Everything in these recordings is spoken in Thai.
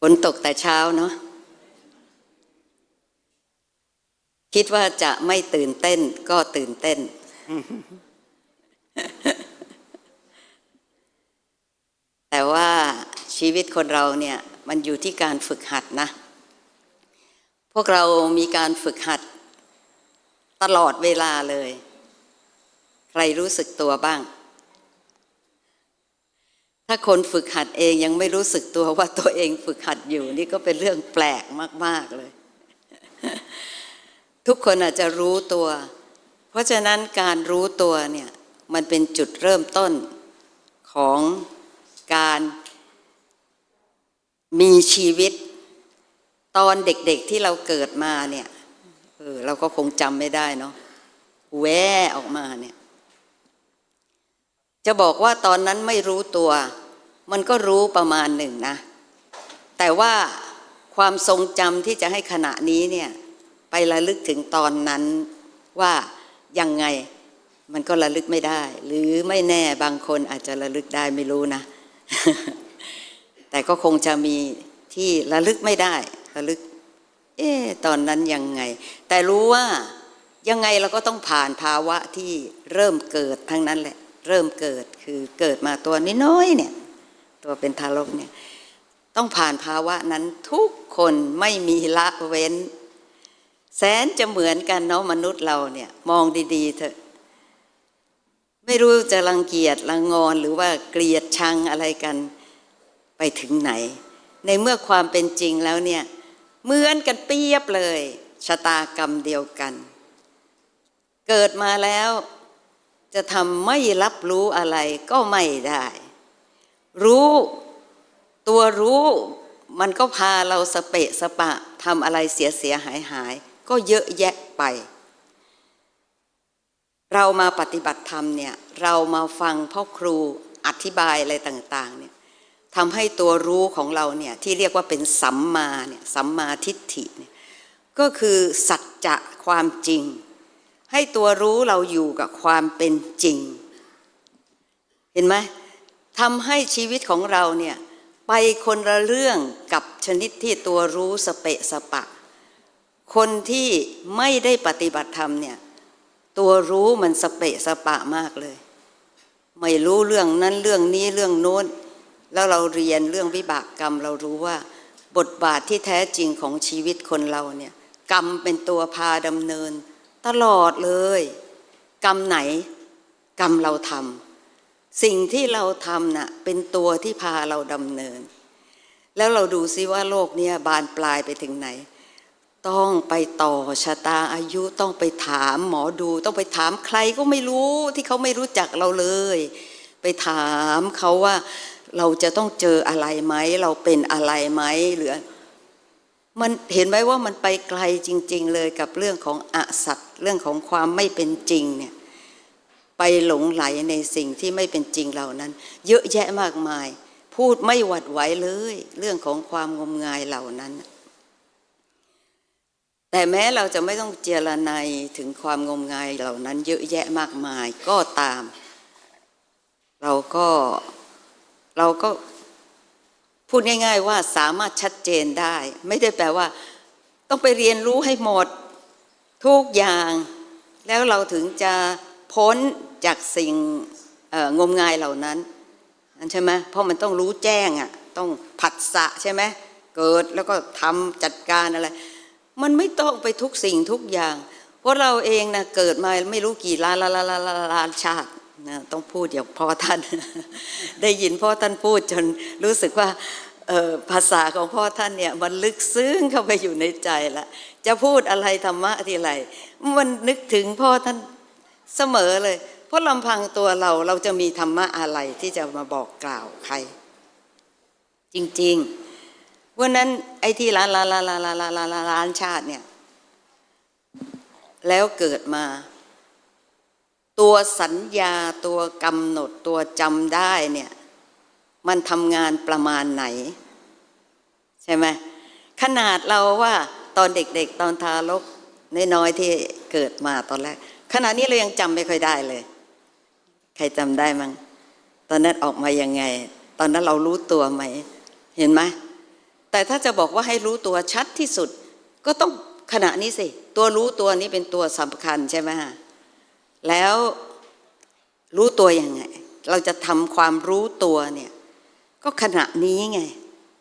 ฝนตกแต่เช้าเนาะคิดว่าจะไม่ตื่นเต้นก็ตื่นเต้น แต่ว่าชีวิตคนเราเนี่ย มันอยู่ที่การฝึกหัดนะ พวกเรามีการฝึกหัด ตลอดเวลาเลย ใครรู้สึกตัวบ้าง ถ้าคนฝึกหัดเองยังไม่รู้สึกตัวว่าตัวเองฝึกหัดอยู่ นี่ก็เป็นเรื่องแปลกมาก ๆเลย ทุกคนอาจจะรู้ตัว เพราะฉะนั้นการรู้ตัวเนี่ยมันเป็นจุดเริ่มต้นของการมีชีวิตตอนเด็กๆที่เราเกิดมาเนี่ยเออเราก็คงจำไม่ได้เนาะแวออกมาเนี่ย จะบอกว่าตอนนั้นไม่รู้ตัว มันก็รู้ประมาณหนึ่งนะ แต่ว่าความทรงจำที่จะให้ขณะนี้เนี่ยไประลึกถึงตอนนั้นว่ายังไงมันก็ระลึกไม่ได้ หรือไม่แน่บางคนอาจจะระลึกได้ไม่รู้นะ แต่ก็คงจะมีที่ระลึกไม่ได้ระลึก เอ๊ตอนนั้นยังไง แต่รู้ว่ายังไงเราก็ต้องผ่านภาวะที่เริ่มเกิดทั้งนั้นแหละ เริ่มเกิดคือเกิดมาตัวน้อยๆเนี่ย ตัวเป็นทารกเนี่ยต้องผ่านภาวะนั้นทุกคนไม่มีละเว้น แสนจะเหมือนกันเนาะมนุษย์เราเนี่ยมองดีๆเถอะ ไม่รู้จะรังเกียจรังงอนหรือว่าเกลียดชังอะไรกันไปถึงไหน ในเมื่อความเป็นจริงแล้วเนี่ยเหมือนกันเปียบเลย ชะตากรรมเดียวกัน เกิดมาแล้วจะทำไม่รับรู้อะไรก็ไม่ได้ รู้ตัวรู้มันก็พาเราสเปะสปะทำอะไรเสียเสียหายหายก็เยอะแยะไป เรามาปฏิบัติธรรมเนี่ยเรามาฟังพ่อครูอธิบายอะไรต่างๆเนี่ยทำให้ตัวรู้ของเราเนี่ยที่เรียกว่าเป็นสัมมาเนี่ยสัมมาทิฏฐิเนี่ยก็คือสัจจะความจริง ให้ตัวรู้เราอยู่กับความเป็นจริง เห็นไหม ทำให้ชีวิตของเราเนี่ยไปคนละเรื่องกับชนิดที่ตัวรู้สเปะสปะ คนที่ไม่ได้ปฏิบัติธรรมเนี่ยตัวรู้มันสเปะสปะมากเลย ไม่รู้เรื่องนั้นเรื่องนี้เรื่องโน้น แล้วเราเรียนเรื่องวิบากกรรม เรารู้ว่าบทบาทที่แท้จริงของชีวิตคนเราเนี่ยกรรมเป็นตัวพาดำเนิน ตลอดเลย กรรมไหน กรรมเราทำ สิ่งที่เราทำน่ะเป็นตัวที่พาเราดำเนิน แล้วเราดูซิว่าโลกเนี้ยบานปลายไปถึงไหน ต้องไปต่อชะตาอายุต้องไปถามหมอดู ต้องไปถามใครก็ไม่รู้ที่เขาไม่รู้จักเราเลย ไปถามเขาว่าเราจะต้องเจออะไรไหม เราเป็นอะไรไหมหรือมันเห็นไหมว่ามันไปไกลจริง ๆ เลยกับเรื่องของอสัตว์เรื่องของความไม่เป็นจริงเนี่ย ไปหลงไหลในสิ่งที่ไม่เป็นจริงเหล่านั้น เยอะแยะมากมาย พูดไม่หวัดไหวเลย เรื่องของความงมงายเหล่านั้น แต่แม้เราจะไม่ต้องเจรไนถึงความงมงายเหล่านั้น เยอะแยะมากมายก็ตาม เราก็เราก็พูดง่าย ๆ ว่าสามารถชัดเจนได้ ไม่ได้แปลว่า ต้องไปเรียนรู้ให้หมดทุกอย่าง แล้วเราถึงจะพ้น จากสิ่งงมงายเหล่านั้นนั่นใช่ไหมเพราะมันต้องรู้แจ้งอะต้องผัสสะใช่ไหมเกิดแล้วก็ทำจัดการอะไร มันไม่ต้องไปทุกสิ่งทุกอย่าง เพราะเราเองนะเกิดมาไม่รู้กี่ล้านล้านล้านล้านล้านชาตินะต้องพูดอย่างพ่อท่าน ได้ยินพ่อท่านพูดจนรู้สึกว่าภาษาของพ่อท่านเนี่ยมันลึกซึ้งเข้าไปอยู่ในใจละจะพูดอะไรธรรมะทีไรมันนึกถึงพ่อท่านเสมอเลย เพราะลำพังตัวเราเราจะมีธรรมะอะไรที่จะมาบอกกล่าวใคร จริงๆวันนั้นไอ้ที่ล้านล้านล้านล้านล้านล้านล้านชาติเนี่ย แล้วเกิดมา ตัวสัญญาตัวกำหนดตัวจำได้เนี่ย มันทำงานประมาณไหน ใช่ไหมขนาดเราว่าตอนเด็กๆ ตอนทารกน้อยๆที่เกิดมาตอนแรกขณะนี้เรายังจำไม่ค่อยได้เลย ครจำได้มั้งตอนนั้นออกมายังไง ตอนนั้นเรารู้ตัวไหม เห็นไหมแต่ถ้าจะบอกว่าให้รู้ตัวชัดที่สุด ก็ต้องขณะนี้สิ ตัวรู้ตัวนี้เป็นตัวสำคัญใช่ไหมฮะแล้วรู้ตัวยังไง เราจะทำความรู้ตัวเนี่ย ก็ขณะนี้ไง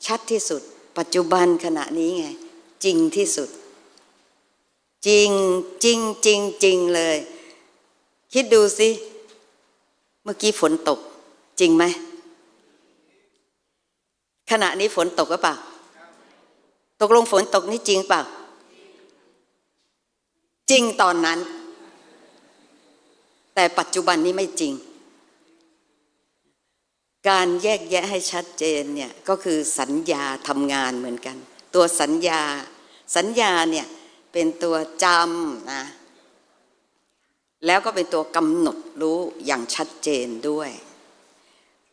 ชัดที่สุด ปัจจุบันขณะนี้ไง จริงที่สุด จริงจริงจริงจริงเลย คิดดูสิ เมื่อกี้ฝนตก จริงไหม ขณะนี้ฝนตกหรือเปล่า ตกลงฝนตกนี่จริงเปล่า จริงตอนนั้น แต่ปัจจุบันนี้ไม่จริง การแยกแยะให้ชัดเจนเนี่ยก็คือสัญญาทำงานเหมือนกัน ตัวสัญญา สัญญาเนี่ยเป็นตัวจำนะ แล้วก็เป็นตัวกำหนดรู้อย่างชัดเจนด้วย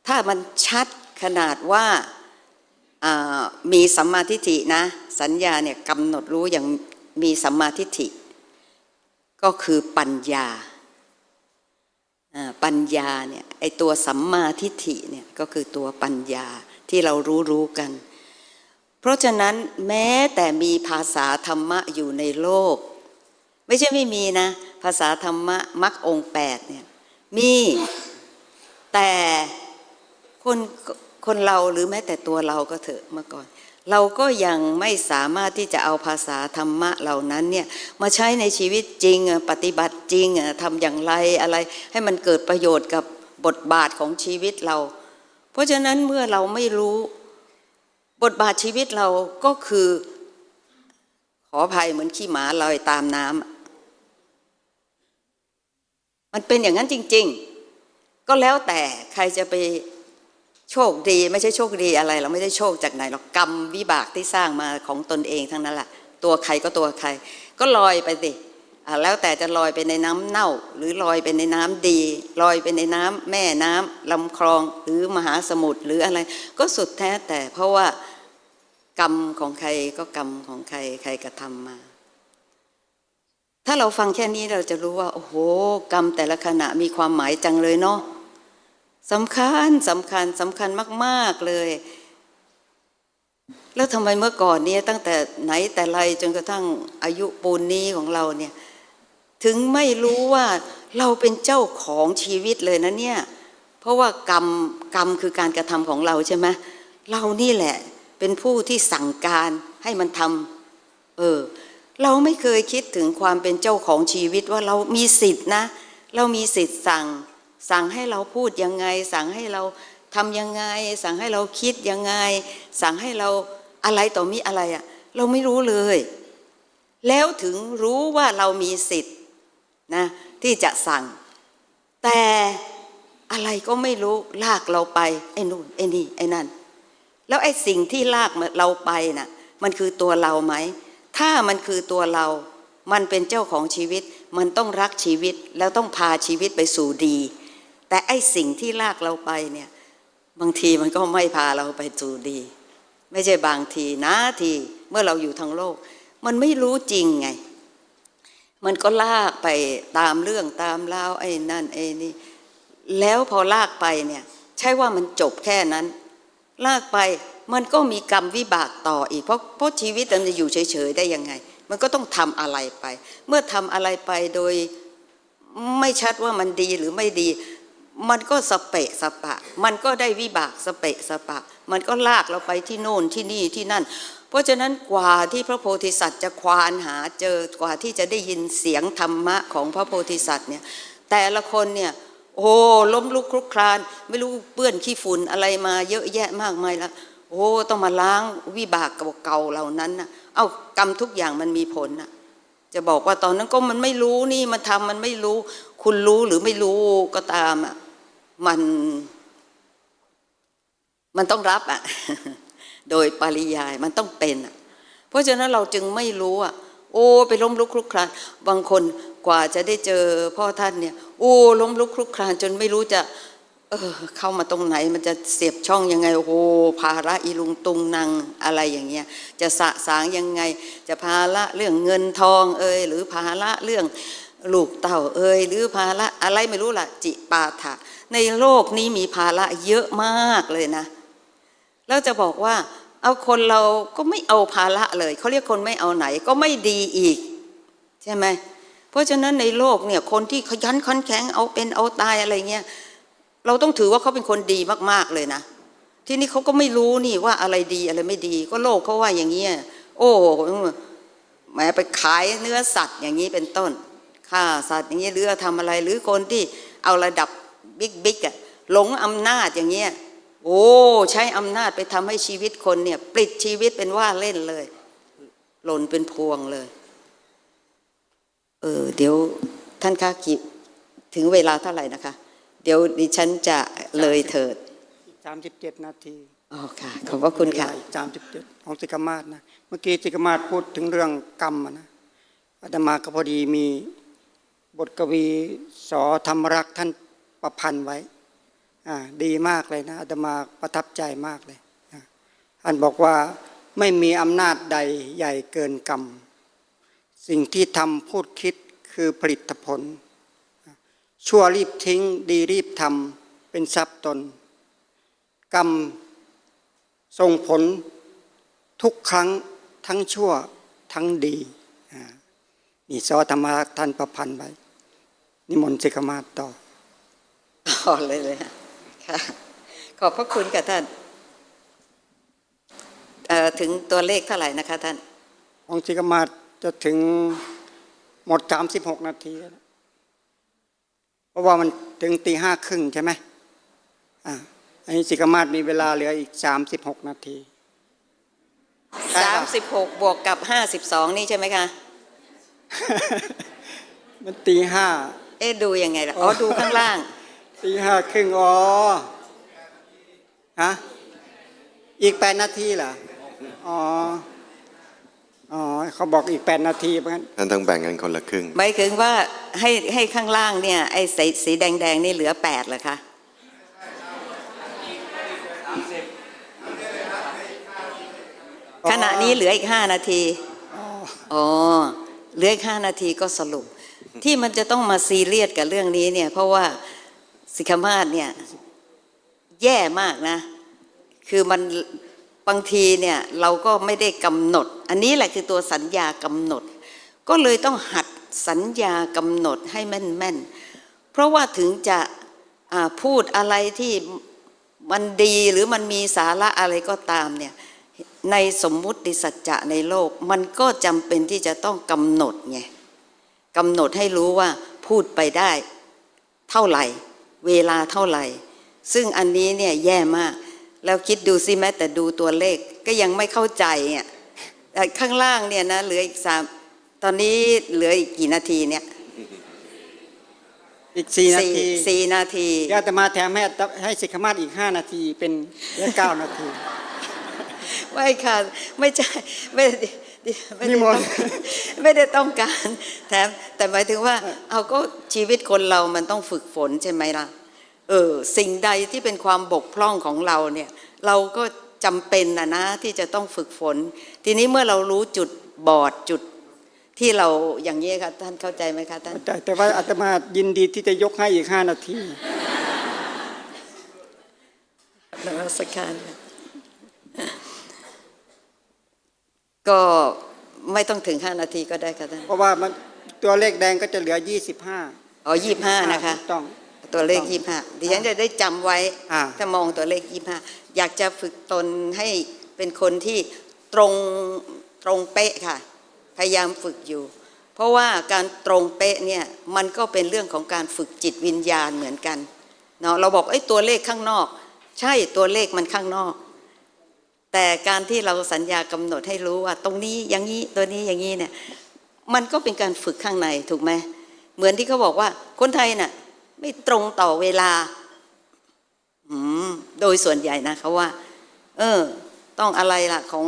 ถ้ามันชัดขนาดว่าามีสัมมาทิฏฐินะ สัญญาเนี่ยกำหนดรู้อย่างมีสัมมาทิฏฐิ ก็คือปัญญาาปัญญาเนี่ยไอตัวสัมมาทิฏฐิเนี่ยก็คือตัวปัญญาที่เรารู้รู้กัน เพราะฉะนั้นแม้แต่มีภาษาธรรมะอยู่ในโลก ไม่ใช่ไม่มีนะาษาธรรมะมรรคองแปดเนี่ยมีแต่คนคนเราหรือแม้แต่ตัวเราก็เถอะเมื่อก่อน เราก็ยังไม่สามารถที่จะเอาภาษาธรรมะเหล่านั้นเนี่ยมาใช้ในชีวิตจริงปฏิบัติจริงทำอย่างไรอะไรให้มันเกิดประโยชน์กับบทบาทของชีวิตเรา เพราะฉะนั้นเมื่อเราไม่รู้บทบาทชีวิตเราก็คือ ขออภัยเหมือนขี้หมาลอยตามน้ำ มันเป็นอย่างนั้นจริง ๆ ก็แล้วแต่ใครจะไปโชคดีไม่ใช่โชคดีอะไร เราไม่ได้โชคจากไหนหรอกกรรมวิบากที่สร้างมาของตนเองทั้งนั้นแหละตัวใครก็ตัวใคร ก็ลอยไปสิแล้วแต่จะลอยไปในน้ำเน่า หรือลอยไปในน้ำดี ลอยไปในน้ำแม่น้ำลำคลองหรือมหาสมุทรหรืออะไร ก็สุดแท้แต่เพราะว่ากรรมของใครก็กรรมของใครใครกระทำมา ถ้าเราฟังแค่นี้เราจะรู้ว่า โอ้โห กรรมแต่ละขณะมีความหมายจังเลยเนาะสำคัญสำคัญสำคัญมาก ๆเลย แล้วทำไมเมื่อก่อนเนี่ยตั้งแต่ไหนแต่ไรจนกระทั่งอายุปูนนี้ของเราเนี่ย ถึงไม่รู้ว่าเราเป็นเจ้าของชีวิตเลยนะเนี่ย เพราะว่ากรรมกรรมคือการกระทำของเราใช่ไหมเรานี่แหละ เป็นผู้ที่สั่งการให้มันทำเออ เราไม่เคยคิดถึงความเป็นเจ้าของชีวิตว่าเรามีสิทธินะ เรามีสิทธิ์สั่ง สั่งให้เราพูดยังไง สั่งให้เราทำยังไง สั่งให้เราคิดยังไง สั่งให้เราอะไรต่อมีอะไรอะ่ะเราไม่รู้เลย แล้วถึงรู้ว่าเรามีสิทธิ์นะที่จะสั่ง แต่อะไรก็ไม่รู้ลากเราไปไอ้นู่นไอ้นี่ไอ้นั่น แล้วไอ้สิ่งที่ลากเราไปน่ะมันคือตัวเราไหม ถ้ามันคือตัวเรา มันเป็นเจ้าของชีวิต มันต้องรักชีวิตแล้วต้องพาชีวิตไปสู่ดี แต่ไอ้สิ่งที่ลากเราไปเนี่ยบางทีมันก็ไม่พาเราไปสู่ดี ไม่ใช่บางทีนะทีเมื่อเราอยู่ทางโลก มันไม่รู้จริงไง มันก็ลากไปตามเรื่องตามเล่าไอ้นั่นไอ้นี่แล้วพอลากไปเนี่ย ใช่ว่ามันจบแค่นั้น ลากไป มันก็มีกรรมวิบากต่ออีก เพราะเพราะชีวิตมันจะอยู่เฉยๆได้ยังไง มันก็ต้องทำอะไรไป เมื่อทำอะไรไปโดยไม่ชัดว่ามันดีหรือไม่ดี มันก็สเปะสปะ มันก็ได้วิบากสเปะสปะ มันก็ลากเราไปที่โน่นที่นี่ที่นั่น เพราะฉะนั้นกว่าที่พระโพธิสัตว์จะควานหาเจอกว่าที่จะได้ยินเสียงธรรมะของพระโพธิสัตว์เนี่ยแต่ละคนเนี่ยโอ้ล้มลุกคลุกคลาน ไม่รู้เปื้อนขี้ฝุ่นอะไรมาเยอะแยะมากมายแล้ว โอ้ต้องมาล้างวิบากเก่าเหล่านั้นนะเอากรรมทุกอย่างมันมีผลนะจะบอกว่าตอนนั้นก็มันไม่รู้นี่มันทำมันไม่รู้ คุณรู้หรือไม่รู้ก็ตามอะมัน มันต้องรับอะโดยปริยายมันต้องเป็นอะ เพราะฉะนั้นเราจึงไม่รู้อะ โอ้ไปล้มลุกคลุกคลานบางคนกว่าจะได้เจอพ่อท่านเนี่ย โอ้ล้มลุกคลุกคลานจนไม่รู้จะ เออเข้ามาตรงไหนมันจะเสียบช่องยังไง โอ้โหภาระอีลุงตุงนางอะไรอย่างเงี้ยจะสะสางยังไง จะภาระเรื่องเงินทองเอ่ยหรือภาระเรื่องลูกเต่าเอ่ยหรือภาระอะไรไม่รู้ล่ะจิปาถะ ในโลกนี้มีภาระเยอะมากเลยนะ แล้วจะบอกว่า เอาคนเราก็ไม่เอาภาระเลยเขาเรียกคนไม่เอาไหนก็ไม่ดีอีก ใช่ไหมเพราะฉะนั้นในโลกเนี่ยคนที่ขยันขันแข็งเอาเป็นเอาตายอะไรเงี้ย เราต้องถือว่าเขาเป็นคนดีมาก ๆเลยนะที่นี่เขาก็ไม่รู้นี่ว่าอะไรดีอะไรไม่ดี ก็โลกเขาว่าอย่างเงี้ยโอ้แหมไปขายเนื้อสัตว์อย่างนี้เป็นต้นฆ่าสัตว์อย่างนี้หรือทำอะไร หรือคนที่เอาระดับบิ๊กบิ๊กอะหลงอำนาจอย่างเงี้ยโอ้ใช้อำนาจไปทำให้ชีวิตคนเนี่ยปลิดชีวิตเป็นว่าเล่นเลย หล่นเป็นพวงเลย เออเดี๋ยวท่านคะกิถึงเวลาเท่าไหร่นะคะ เดี๋ยวดิฉันจะเลยเถิดสามสิบเจ็ดนาทีอ๋อค่ะขอบพระคุณค่ะสามสิบเจ็ดของสิกขามาศนะเมื่อกี้สิกขามาศพูดถึงเรื่องกรรมอะนะอาตมาก็พอดีมีบทกวีสอธรรมรักษ์ท่านประพันธ์ไว้อ่าดีมากเลยนะอาตมาประทับใจมากเลยนะท่านบอกว่าไม่มีอำนาจใดใหญ่เกินกรรม สิ่งที่ทำพูดคิดคือผลิตผล ชั่วรีบทิ้งดีรีบทำเป็นทรัพย์ตน กรรมส่งผลทุกครั้งทั้งชั่วทั้งดีนี่ซอธรรมรักษ์ท่านประพันธ์ไว้นิมนต์สิกมาต่อต่อเลยเลยค่ะขอบพระคุณค่ะท่านถึงตัวเลขเท่าไหร่นะคะท่านของสิกมาจะถึงหมด36นาทีแล้วนะเพ ราะว่ามันถึงตีห้าครึ่งใช่ไหมอ่าอันนี้สิกขามาศมีเวลาเหลืออีก36นาทีใช่ค่ะ36บวกกับ52นี่ใช่ไหมคะ มันตีห้า เอ๊ะดูยังไงล่ะ อ๋อ ดูข้างล่าง ตีห้าครึ่งอ๋อ ฮะ อีกแปดนาทีเหรอ อ๋อ อ๋อเขาบอกอีกแปดนาทีเพราะงั้นท่านต้องแบ่งกันคนละครึ่ง หมายถึงว่าให้ให้ข้างล่างเนี่ยไอ้สีสีแดงๆนี่เหลือ8เหรอคะขณะนี้เหลืออีก5นาทีอ๋อเหลืออีก5นาทีก็สรุป ที่มันจะต้องมาซีเรียสกับเรื่องนี้เนี่ย เพราะว่าสิกขามาศเนี่ย แย่มากนะ คือมัน บางทีเนี่ยเราก็ไม่ได้กำหนด อันนี้แหละคือตัวสัญญากำหนด ก็เลยต้องหัดสัญญากำหนดให้แม่นๆ เพราะว่าถึงจะพูดอะไรที่มันดีหรือมันมีสาระอะไรก็ตามเนี่ยในสมมุติสัจจะในโลก มันก็จำเป็นที่จะต้องกำหนดไงกำหนดให้รู้ว่าพูดไปได้ เท่าไหร่ เวลาเท่าไหร่ ซึ่งอันนี้เนี่ยแย่มาก แล้วคิดดูสิแม้แต่ดูตัวเลขก็ยังไม่เข้าใจอะแต่ข้างล่างเนี่ยนะเหลืออีกสามตอนนี้เหลืออีกกี่นาทีเนี่ยอีกสี่นาทีสี่นาทีเดี๋ยวอาตมาแถมให้ให้สิกขามาศอีกห้านาทีเป็นเหลือเก้านาทีไม่ค่ะไม่ใช่ไม่ได้ไม่นิได้มต้อนงต์ไม่ได้ต้องการแถมแต่หมายถึงว่า เอาก็ชีวิตคนเรามันต้องฝึกฝนใช่ไหมล่ะ เออสิ่งใดที่เป็นความบกพร่องของเราเนี่ยเราก็จำเป็นนะนะที่จะต้องฝึกฝน ทีนี้เมื่อเรารู้จุดบอดจุดที่เราอย่างนี้ค่ะท่านเข้าใจไหมคะท่านแต่แต่ว่าอาตมายินดีที่จะยกให้อีกห้านาทีนมัสการค่ะก็ไม่ต้องถึงห้านาทีก็ได้ค่ะท่านเพราะว่ามันตัวเลขแดงก็จะเหลือ25อ๋อยี่ห้านะคะถูกต้อง ตัวเลขยี่ห้าดิฉันจะได้จำไว้อ่าถ้ามองตัวเลขยี่ห้าอยากจะฝึกตนให้เป็นคนที่ตรงตรงเป๊ะค่ะ พยายามฝึกอยู่ เพราะว่าการตรงเป๊ะเนี่ยมันก็เป็นเรื่องของการฝึกจิตวิญญาณเหมือนกันเนาะเราบอกไอ้ยตัวเลขข้างนอก ใช่ตัวเลขมันข้างนอก แต่การที่เราสัญญากำหนดให้รู้ว่า ตรงนี้อย่างนี้ตัวนี้อย่างนี้เนี่ยมันก็เป็นการฝึกข้างในถูกไหมเหมือนที่เขาบอกว่าคนไทยน่ะ ไม่ตรงต่อเวลาโดยส่วนใหญ่นะเขาว่า เออ ต้องอะไรล่ะ ของ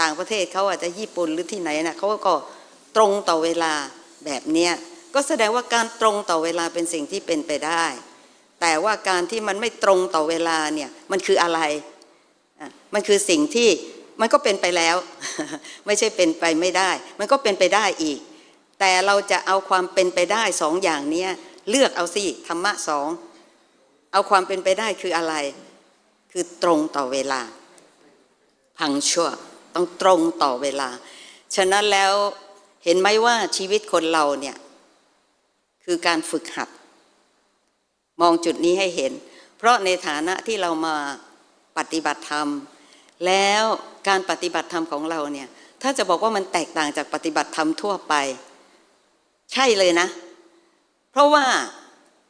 ต่างประเทศเขาอาจจะญี่ปุ่นหรือที่ไหนนะเขาก็ตรงต่อเวลาแบบเนี้ยก็แสดงว่าการตรงต่อเวลาเป็นสิ่งที่เป็นไปได้ แต่ว่าการที่มันไม่ตรงต่อเวลาเนี่ย มันคืออะไร มันคือสิ่งที่มันก็เป็นไปแล้ว ไม่ใช่เป็นไปไม่ได้ มันก็เป็นไปได้อีก แต่เราจะเอาความเป็นไปได้สองอย่างเนี้ย เลือกเอาสิธรรมะสองเอาความเป็นไปได้คืออะไร คือตรงต่อเวลา พังชั่วต้องตรงต่อเวลา ฉะนั้นแล้วเห็นไหมว่าชีวิตคนเราเนี่ยคือการฝึกหัด มองจุดนี้ให้เห็น เพราะในฐานะที่เรามาปฏิบัติธรรม แล้วการปฏิบัติธรรมของเราเนี่ยถ้าจะบอกว่ามันแตกต่างจากปฏิบัติธรรมทั่วไป ใช่เลยนะ เพราะว่า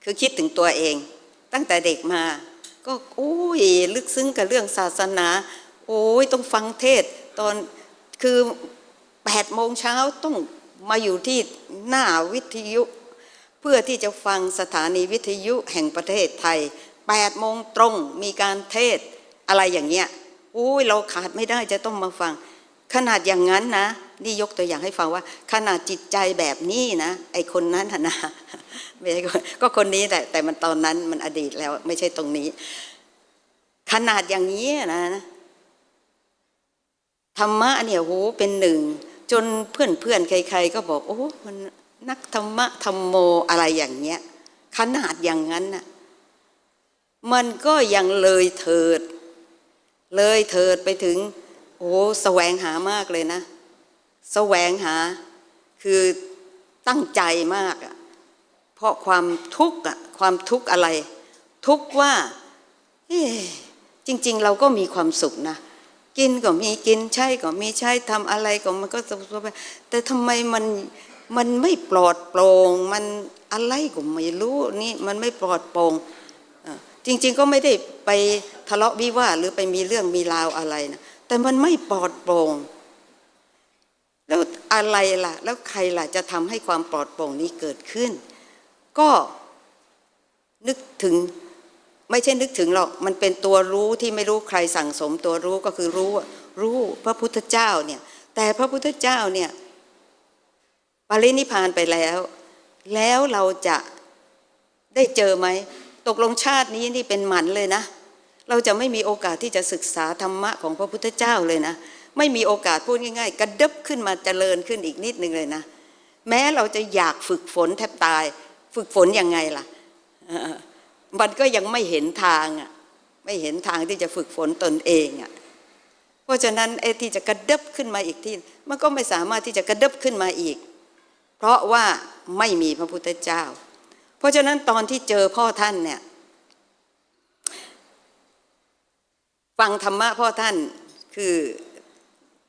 คือคิดถึงตัวเอง ตั้งแต่เด็กมา ก็โอ้ยลึกซึ้งกับเรื่องศาสนา โอ้ยต้องฟังเทศตอนคือแปดโมงเช้าต้องมาอยู่ที่หน้าวิทยุ เพื่อที่จะฟังสถานีวิทยุแห่งประเทศไทย8โมงตรงมีการเทศอะไรอย่างเงี้ยอุ้ยเราขาดไม่ได้จะต้องมาฟัง ขนาดอย่างนั้นนะ นี่ยกตัวอย่างให้ฟังว่า ขนาดจิตใจแบบนี้นะ ไอคนนั้นนะไม่ใช่ก็คนนี้แต่แต่มันตอนนั้นมันอดีตแล้วไม่ใช่ตรงนี้ ขนาดอย่างนี้นะธรรมะเนี่ยโหเป็นหนึ่ง จนเพื่อนเพื่อนใคร ๆ ก็บอก โอ้มันนักธรรมะธรรมโมอะไรอย่างเงี้ย ขนาดอย่างนั้นน่ะมันก็ยังเลยเถิด เลยเถิดไปถึงโอ้แสวงหามากเลยนะ แสวงหา คือตั้งใจมากอะเพราะความทุกข์อะความทุกข์อะไร ทุกข์ว่าจริง ๆ เราก็มีความสุขนะกินก็มีกินใช้ก็มีใช้ทำอะไรก็มันก็สบายแต่ทำไมมันมันไม่ปลอดโปร่งมันอะไรก็ไม่รู้นี่มันไม่ปลอดโปร่งจริง ๆ ก็ไม่ได้ไปทะเลาะวิวาหรือไปมีเรื่องมีราวอะไรนะแต่มันไม่ปลอดโปร่ง แล้วอะไรล่ะ แล้วใครล่ะจะทำให้ความปลอดโปร่งนี้เกิดขึ้น ก็นึกถึงไม่ใช่นึกถึงหรอก มันเป็นตัวรู้ที่ไม่รู้ใครสั่งสมตัวรู้ก็คือรู้รู้พระพุทธเจ้าเนี่ย แต่พระพุทธเจ้าเนี่ยปรินิพานไปแล้ว แล้วเราจะได้เจอไหม ตกลงชาตินี้นี่เป็นหมันเลยนะ เราจะไม่มีโอกาสที่จะศึกษาธรรมะของพระพุทธเจ้าเลยนะ ไม่มีโอกาสพูดง่าย ๆ กระดึบขึ้นมาเจริญขึ้นอีกนิดนึงเลยนะ แม้เราจะอยากฝึกฝนแทบตาย ฝึกฝนยังไงล่ะมันก็ยังไม่เห็นทางอะไม่เห็นทางที่จะฝึกฝนตนเองอะเพราะฉะนั้นไอ้ที่จะกระดึบขึ้นมาอีกที่ มันก็ไม่สามารถที่จะกระดึบขึ้นมาอีก เพราะว่าไม่มีพระพุทธเจ้า เพราะฉะนั้นตอนที่เจอพ่อท่านเนี่ยฟังธรรมะพ่อท่านคือ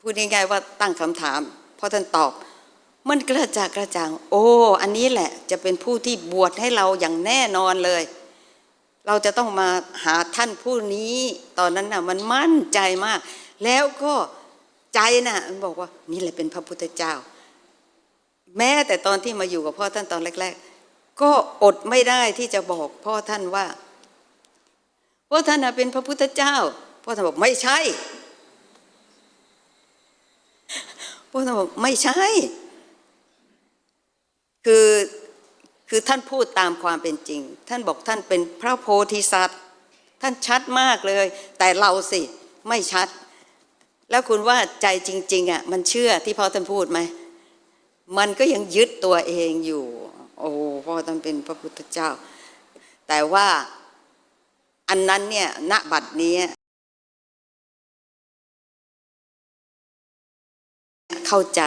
พูดง่ายๆว่าตั้งคำถามพ่อท่านตอบ มันกระจ่างกระจ่าง โอ้ อันนี้แหละจะเป็นผู้ที่บวชให้เราอย่างแน่นอนเลย เราจะต้องมาหาท่านผู้นี้ ตอนนั้นน่ะมันมั่นใจมาก แล้วก็ใจน่ะมันบอกว่านี่แหละเป็นพระพุทธเจ้า แม้แต่ตอนที่มาอยู่กับพ่อท่านตอนแรก ๆ ก็อดไม่ได้ที่จะบอกพ่อท่านว่าพ่อท่านเป็นพระพุทธเจ้าพ่อท่านบอกไม่ใช่ พ่อท่านบอกไม่ใช่ คือคือท่านพูดตามความเป็นจริง ท่านบอกท่านเป็นพระโพธิสัตว์ ท่านชัดมากเลย แต่เราสิไม่ชัด แล้วคุณว่าใจจริงๆอะมันเชื่อที่พ่อท่านพูดไหมมันก็ยังยึดตัวเองอยู่ โอ้พ่อท่านเป็นพระพุทธเจ้า แต่ว่าอันนั้นเนี่ยณบัดนี้ เข้าใจ